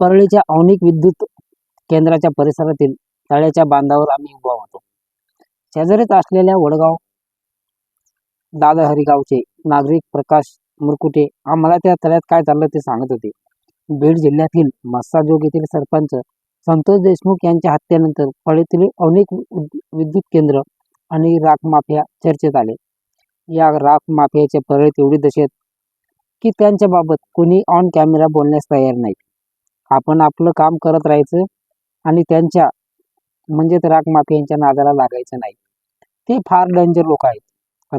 परळीच्या औनिक विद्युत केंद्राच्या परिसरातील तळ्याच्या बांधावर आम्ही उभा होतो. शेजारीच असलेल्या वडगाव दादाहरी गावचे नागरिक प्रकाश मुरकुटे आम्हाला त्या तळ्यात काय चाललं ते सांगत होते. बीड जिल्ह्यातील मस्साजोग येथील सरपंच संतोष देशमुख यांच्या हत्येनंतर फळीतील अनेक विद्युत केंद्र आणि राख माफिया चर्चेत आले. या राख माफियाच्या परळीत एवढी दशेत की त्यांच्याबाबत कोणी ऑन कॅमेरा बोलण्यास तयार नाही आपण आपलं काम करत राहायचं आणि त्यांच्या म्हणजेच राख माफियांच्या नादाला लागायचं नाही. ते फार डेंजर लोक आहेत.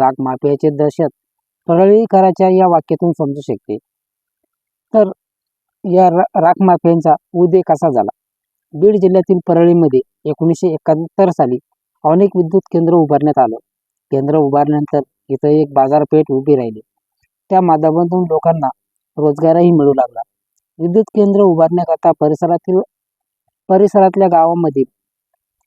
राख माफियाचे दहशत परळीकराच्या या वाक्यातून समजू शकते. तर या रा- माफियांचा उदय कसा झाला? बीड जिल्ह्यातील परळीमध्ये एकोणीसशे एकाहत्तर साली अनेक विद्युत केंद्र उभारण्यात आलं. केंद्र उभारल्यानंतर इथं एक बाजारपेठ उभी राहिली. त्या माध्यमातून लोकांना रोजगारही मिळू लागला. विद्युत केंद्र उभारण्याकरता परिसरातील परिसरातल्या गावामध्ये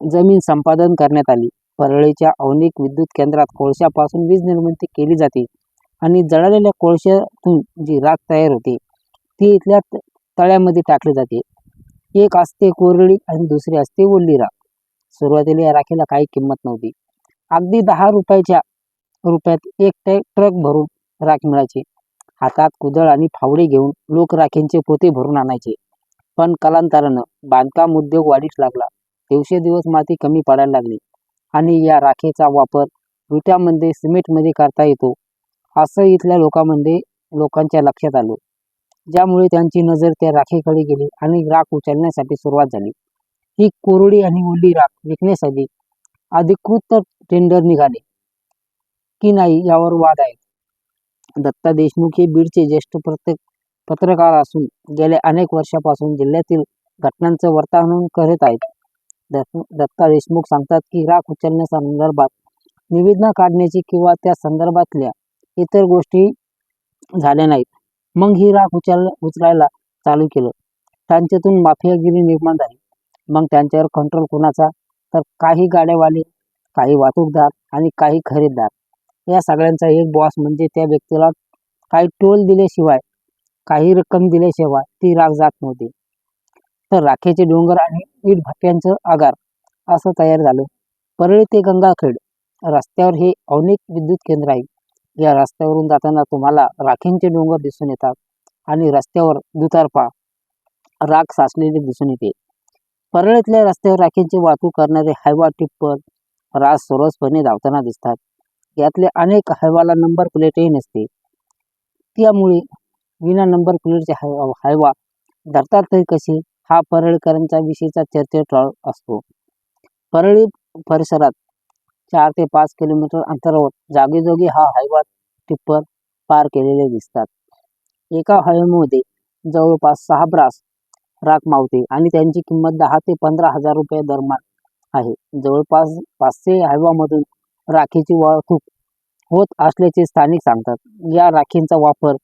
जमीन संपादन करण्यात आली. परळीच्या औनिक विद्युत केंद्रात कोळशापासून वीज निर्मिती केली जाते आणि जळालेल्या कोळशातून जी राख तयार होते ती इथल्या तळ्यामध्ये टाकली जाते. एक असते कोरडी आणि दुसरी असते ओल्ली राख. सुरुवातीला या राखेला काही किंमत नव्हती. अगदी दहा रुपयाच्या रुपयात एक टॅ ट्रक भरून राख मिळायची. हातात कुदळ आणि फावडे घेऊन लोक राखेंचे पोते भरून आणायचे. पण कालांतरानं बांधकाम उद्योग वाढीस लागला. दिवसेदिवस माती कमी पडायला लागली. आणि या राखेचा वापर विट्यामध्ये सिमेंटमध्ये करता येतो असं इथल्या लोकांमध्ये लोकांच्या लक्षात आलं. ज्यामुळे त्यांची नजर त्या राखेकडे गेली आणि राख उचलण्यासाठी सुरुवात झाली. ही कोरडी आणि ओली राख विकण्यासाठी अधिकृत टेंडर निघाले. की नाही यावर वाद आहेत. दत्ता देशमुख हे बीडचे ज्येष्ठ प्रत्येक पत्रकार असून गेल्या अनेक वर्षापासून जिल्ह्यातील घटनांचं वर्तमान करत आहेत. दत्त- दत्ता देशमुख सांगतात की राख उचलण्यासंदर्भात निवेदनं काढण्याची किंवा त्या संदर्भातल्या इतर गोष्टी झाल्या नाहीत. मग ही राख उचल उचलायला चालू केलं. त्यांच्यातून माफियागिरी निर्माण झाली. मग त्यांच्यावर कंट्रोल कोणाचा? तर काही गाड्यावाले काही वाहतूकदार आणि काही खरेदीदार. या सगळ्यांचा एक बॉस म्हणजे त्या व्यक्तीला काही टोल दिल्याशिवाय काही रक्कम दिल्याशिवाय ती राख जात नव्हती. तर राखेचे डोंगर आणि ईट भट्ट्यांचं आगार असं तयार झालं. परळी ते गंगाखेड रस्त्यावर हे अनेक विद्युत केंद्र आहे. या रस्त्यावरून जाताना तुम्हाला राखेंचे डोंगर दिसून येतात आणि रस्त्यावर दुतर्फा राख साचलेली दिसून येते. परळीतल्या रस्त्यावर राखेंची वाहतूक करणारे हायवा टिप्पर राज सरसपणे धावताना दिसतात. यातले अनेक हायवाला नंबर प्लेटही नसते. त्यामुळे विना नंबर प्लेटचे हाय हायवा धरतात तरी कशी हा परळीकरांच्या विषयीचा चर्चेत असतो. परळी परिसरात चार ते पाच किलोमीटर अंतरावर जागेजोगी हा हायवा टिप्पर पार केलेले दिसतात. एका हायवेमध्ये जवळपास सहा ब्रास राख मावते आणि त्यांची किंमत दहा ते पंधरा हजार रुपये दरम्यान आहे. जवळपास पाचशे हायवामधून राखीची वाहतूक होत असल्याचे स्थानिक सांगतात. या राखींचा वापर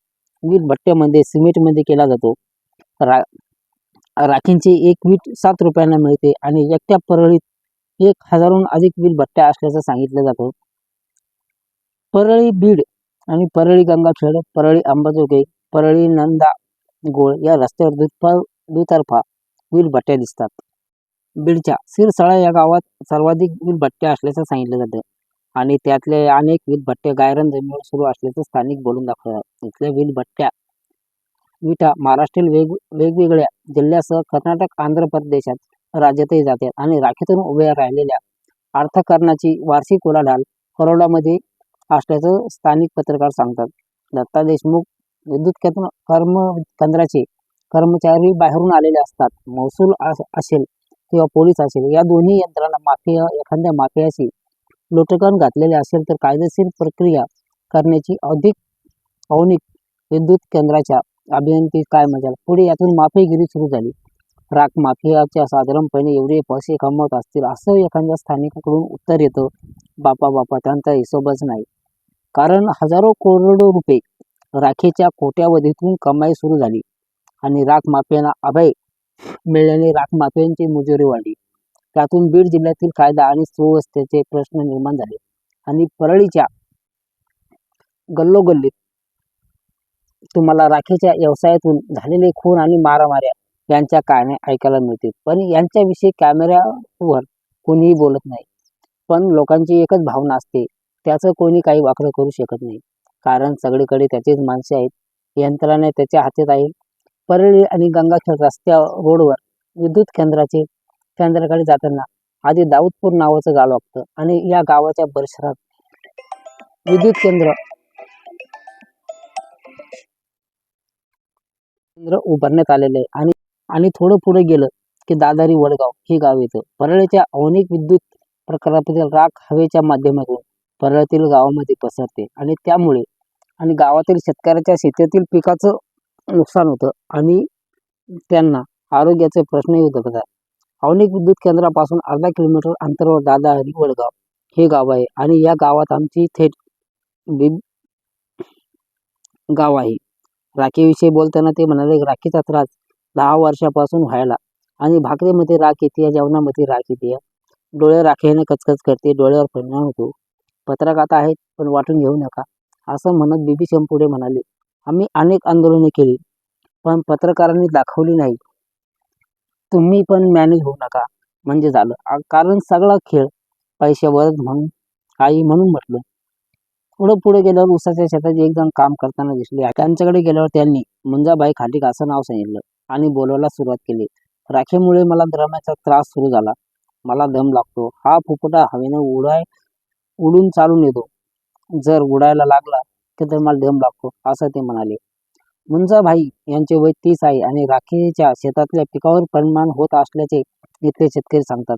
वीट भट्ट्यामध्ये सिमेंटमध्ये केला जातो. रा राखींची एक वीट सात रुपयांना मिळते आणि एकट्या परळीत एक हजारहून अधिक वीट भट्ट्या असल्याचं सांगितलं जातं. परळी बीड आणि परळी गंगाखेड परळी अंबाजोगाई परळी नंदा गोळ या रस्त्यावर दुतफा दुतर्फा वीट भट्ट्या दिसतात. बीडच्या सिरसाळा या गावात सर्वाधिक वीट भट्ट्या असल्याचं सांगितलं जातं. आणि त्यातले अनेक वीट भट्टे गायरन जमिनीवर सुरू असल्याचं स्थानिक बोलून दाखवतात इथल्या वीट भट्ट्या विटा महाराष्ट्रीय वेग वेगवेगळ्या जिल्ह्यासह कर्नाटक आंध्र प्रदेशात राज्यातही जातात आणि राखीतून उभ्या राहिलेल्या अर्थकारणाची वार्षिक उलाढाल करोडामध्ये असल्याचं स्थानिक पत्रकार सांगतात. दत्ता देशमुख विद्युत केंद्र कर्म केंद्राचे कर्मचारी बाहेरून आलेले असतात. महसूल अस- असेल किंवा पोलीस असेल या दोन्ही यंत्रणा माफिया एखाद्या माफियाशी लोटकन घातलेले असेल तर कायदेशीर प्रक्रिया करण्याची अधिक औनिक विद्युत केंद्राच्या अभियंती काय मजाल पुढे यातून माफीगिरी सुरू झाली. राख माफियाच्या साधारणपणे एवढे पैसे कमवत असतील असं एखाद्या स्थानिकाकडून उत्तर येतं. बापा बापा त्यांचा हिशोबच नाही. कारण हजारो करोडो रुपये राखेच्या कोट्यावधीतून कमाई सुरू झाली आणि राख माफियांना अभय मिळाल्याने राख माफियांची मुजोरी वाढली. त्यातून बीड जिल्ह्यातील कायदा आणि सुव्यवस्थेचे प्रश्न निर्माण झाले. आणि परळीच्या गल्लोगल्लीत तुम्हाला राखेच्या व्यवसायातून झालेले खून आणि मारामाऱ्या यांच्या कहाण्या ऐकायला मिळतील. पण यांच्याविषयी कॅमेऱ्यावर कोणीही बोलत नाही. पण लोकांची एकच भावना असते त्याचं कोणी काही वाकडं करू शकत नाही. कारण सगळीकडे त्याचीच माणसे आहेत. यंत्रणा त्याच्या हातात आहे परळी आणि गंगाखेड रस्त्या रोडवर विद्युत केंद्राचे केंद्राकडे जाताना आधी दाऊदपूर नावाचं गाव लागतं आणि या गावाच्या परिसरात विद्युत केंद्र केंद्र उभारण्यात आलेले आहे. आणि आणि थोडं पुढे गेलं की दादारी वडगाव हे गाव येतं. परळीच्या अनेक विद्युत प्रकल्पातील राख हवेच्या माध्यमातून परळीतील गावामध्ये पसरते आणि त्यामुळे आणि गावातील शेतकऱ्याच्या शेतातील पिकाचं नुकसान होतं आणि त्यांना आरोग्याचे प्रश्नही उद्भवतात. अनेक विद्युत केंद्रापासून अर्धा किलोमीटर अंतरावर दादाहरी वडगाव हे गाव आहे आणि या गावात आमची थेट बी गाव आहे. राखीविषयी बोलताना ते म्हणाले राखीचा त्रास दहा वर्षापासून व्हायला आणि भाकरीमध्ये राख येते जेवणामध्ये राख येते. डोळे राखेने कचकच करते डोळ्यावर परिणाम होतो. पत्रकात आहेत पण वाटून घेऊ नका असं म्हणत बीबी शंपुडे म्हणाले. आम्ही अनेक आंदोलने केली पण पत्रकारांनी दाखवली नाही. तुम्ही पण मॅनेज होऊ नका. म्हणजे झालं. कारण सगळा खेळ पैशावरच म्हणून आई म्हणून म्हटलं. पुढं पुढे गेल्यावर उसाच्या शेतात एक जण काम करताना दिसले. त्यांच्याकडे गेल्यावर त्यांनी मुंजाबाई खाटीक असं नाव सांगितलं आणि बोलायला सुरुवात केली. राखेमुळे मला दमाचा त्रास सुरू झाला. मला दम लागतो. हा फुकटा हवेने उडाय उडून चालून येतो. जर उडायला लागला तर मला दम लागतो असं ते म्हणाले. मुंजाभाई यांचे वय तीस आहे आणि राखेच्या शेतातल्या पिकावर परिणाम होत असल्याचे इथले शेतकरी सांगतात.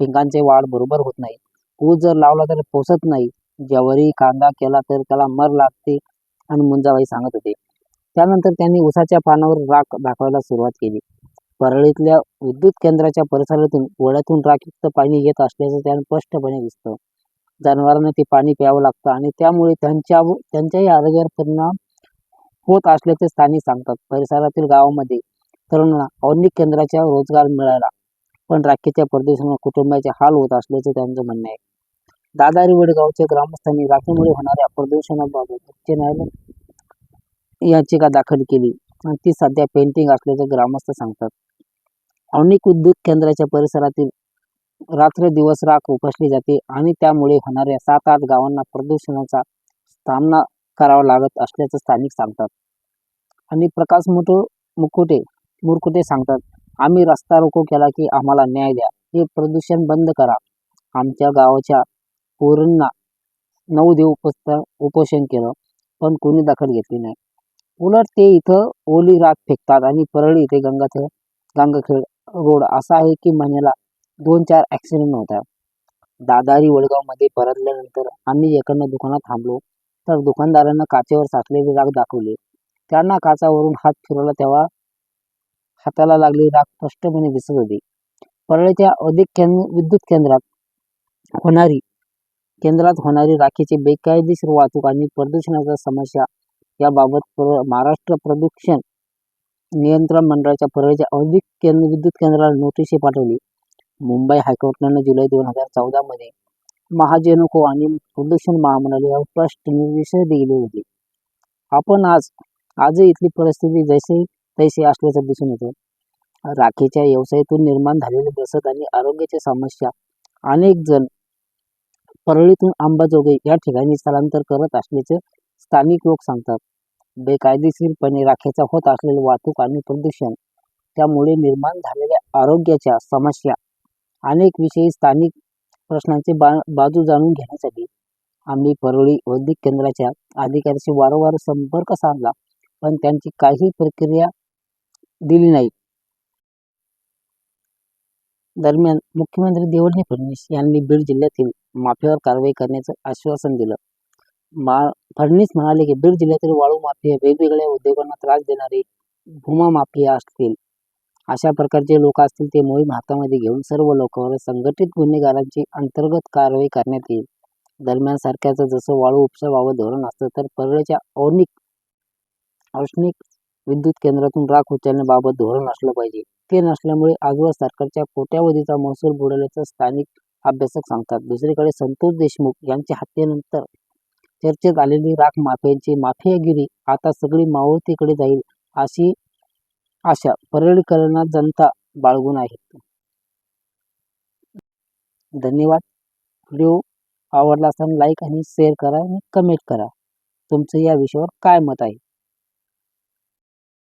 पिकांचे वाढ बरोबर होत नाही. ऊस जर लावला तर पोसत नाही. ज्वारी कांदा केला तर त्याला मर लागते आणि मुंजाबाई सांगत होते. त्यानंतर त्यांनी ऊसाच्या पानावर राख दाखवायला सुरुवात केली. परळीतल्या विद्युत केंद्राच्या परिसरातून ओढ्यातून राखयुक्त पाणी येत असल्याचं त्यांना स्पष्टपणे दिसतं. जनावरांना ते पाणी प्यावं लागतं आणि त्यामुळे त्यांच्या त्यांच्याही आरोग्यावर परिणाम होत असल्याचे स्थानिक सांगतात. परिसरातील गावामध्ये तरुणांना औद्योगिक केंद्राचा रोजगार मिळाला पण राखेच्या प्रदूषणामुळे कुटुंबाचे हाल होत असल्याचे त्यांचं म्हणणं आहे. दादारी वडगावच्या ग्रामस्थांनी राखेमुळे होणाऱ्या प्रदूषणाबाबत उच्च न्यायालय याचिका दाखल केली आणि ती सध्या पेंटिंग असल्याचे ग्रामस्थ सांगतात. अनेक उद्योग केंद्राच्या परिसरातील रात्र दिवस राख उपसली जाते आणि त्यामुळे होणाऱ्या सात आठ गावांना प्रदूषणाचा सामना करावा लागत असल्याचं स्थानिक सांगतात. आणि प्रकाश मुठो मुकुटे मुरकुटे सांगतात आम्ही रस्ता रोको केला की आम्हाला न्याय द्या. हे प्रदूषण बंद करा. आमच्या गावाच्या पोरींना नऊ दिवस उपस्थ उपोषण केलं पण कोणी दखल घेतली नाही. उलट ते इथं ओली रात फेकतात आणि परळी इथे गंगाखेड गंगाखेड रोड असा आहे की महिन्याला दोन चार ॲक्सिडेंट होतात. दादारी वडगावमध्ये परतल्यानंतर आम्ही एकडनं दुकानात थांबलो. तर दुकानदारांना काचेवर साचलेली राख दाखवली. त्यांना काचावरून हात फिरवला तेव्हा हाताला लागलेली राख स्पष्टपणे दिसत होती. परळीच्या अधिक केंद्र विद्युत केंद्रात होणारी केंद्रात होणारी राखीची बेकायदेशीर वाहतूक आणि प्रदूषणाच्या समस्या याबाबत प्र महाराष्ट्र प्रदूषण नियंत्रण मंडळाच्या परळीच्या अधिक केंद्र विद्युत केंद्राला नोटीस पाठवली. मुंबई हायकोर्टानं जुलै दोन हजार चौदामध्ये महाजेनको आणि प्रदूषण महामंडळाला स्पष्ट निर्देश दिले होते. आपण आज आजही इथली परिस्थिती जैसे तैसे असल्याचं दिसून येतं. राखीच्या व्यवसायातून निर्माण झालेले दसत आणि आरोग्याच्या समस्या अनेक जण परळीतून अंबाजोगाई या ठिकाणी स्थलांतर करत असल्याचे स्थानिक लोक सांगतात. बेकायदेशीरपणे राखेचा होत असलेली वाहतूक आणि प्रदूषण त्यामुळे निर्माण झालेल्या आरोग्याच्या समस्या अनेक विषयी स्थानिक प्रश्नांची बा बाजू जाणून घेण्यासाठी आम्ही परळी औद्योगिक केंद्राच्या अधिकाऱ्याशी वारंवार संपर्क साधला पण त्यांची काही प्रक्रिया दिली नाही. दरम्यान मुख्यमंत्री देवेंद्र फडणवीस यांनी बीड जिल्ह्यातील माफियावर कारवाई करण्याचं आश्वासन दिलं. मा फडणवीस म्हणाले की बीड जिल्ह्यातील वाळू माफिया वेगवेगळ्या उद्योगांना त्रास देणारे भूमा माफिया असतील. अशा प्रकारचे लोक असतील ते मोहीम हातामध्ये घेऊन सर्व लोकांवर संघटित गुन्हेगारांची अंतर्गत कारवाई करण्यात येईल. दरम्यान सरकारचं जसं वाळू उपसाबाबत धोरण असतं तर परळच्या औनिक औष्णिक विद्युत केंद्रातून राख उचलण्याबाबत धोरण असलं पाहिजे. ते नसल्यामुळे आजवर सरकारच्या कोट्यावधीचा महसूल बुडवल्याचं स्थानिक अभ्यासक सांगतात. दुसरीकडे संतोष देशमुख यांच्या हत्येनंतर चर्चेत आलेली राख माफियांची माफियागिरी आता सगळी मावळतीकडे जाईल अशी अशा परळीकरांना जनता बाळगून आहे. धन्यवाद. व्हिडिओ आवडला असताना लाईक आणि शेअर करा आणि कमेंट करा. तुमचं या विषयावर काय मत आहे?